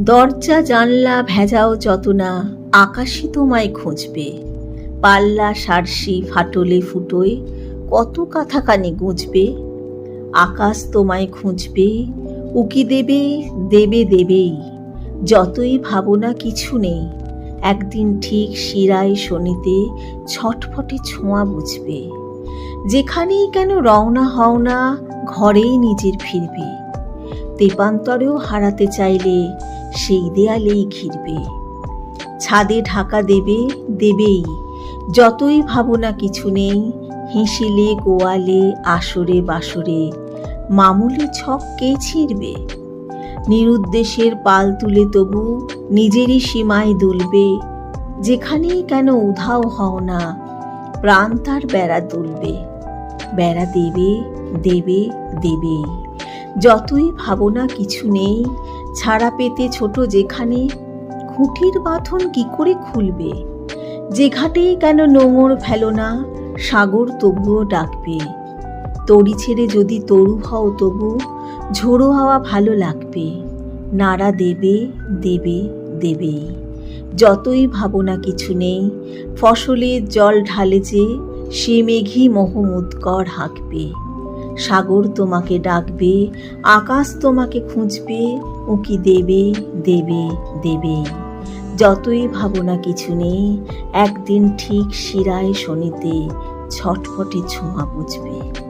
দরজা, জানলা ভেজাও যত না আকাশই তোমায় খুঁজবে। পাল্লা, সারসি, ফাটলে ফুটোয় কত কাথাকানি গুঁজবে। আকাশ তোমায় খুঁজবে, উকি দেবে দেবে দেবেই। যতই ভাবনা কিছু নেই, একদিন ঠিক শিরায় শনিতে ছটফটে ছোঁয়া বুঝবে। যেখানেই কেন রওনা হও না, ঘরেই নিজের ফিরবে। তেপান্তরেও হারাতে চাইলে সেই দেয়ালেই ঘিরবে। ছাদে ঢাকা দেবে, দেবেই। যতই ভাবনা কিছু নেই, হেসেলে গোয়ালে, আসরে বাসরে, মামুলি ছক কে ছিঁড়বে? নিরুদ্দেশের পাল তুলে তবু নিজেরই সীমায় দুলবে। যেখানেই কেন উধাও হও না, প্রাণ তার বেড়া দুলবে। বেড়া দেবে দেবে, দেবেই। যতই ভাবনা কিছু নেই ছাড়া পেতে ছোট যেখানে খুঁটির বাঁধন কি করে খুলবে? যে ঘাটেই কেন নোঙর ফেলো না সাগর তবুও ডাকবে। তরি ছেড়ে যদি তরু হও তবু ঝোড়ো হাওয়া ভালো লাগবে। নাড়া দেবে দেবে দেবেই যতই ভাবনা কিছু নেই ফসলের জল ঢালে যে সে মেঘই মোহমুৎকর হাঁকবে। সাগর তোমাকে ডাকবে, আকাশ তোমাকে খুঁজবে, উঁকি দেবে দেবে দেবে। যতই ভাবনা কিছু নেই, একদিন ঠিক শিরায় শনিতে ছটফটে ছোঁয়া বুঝবে।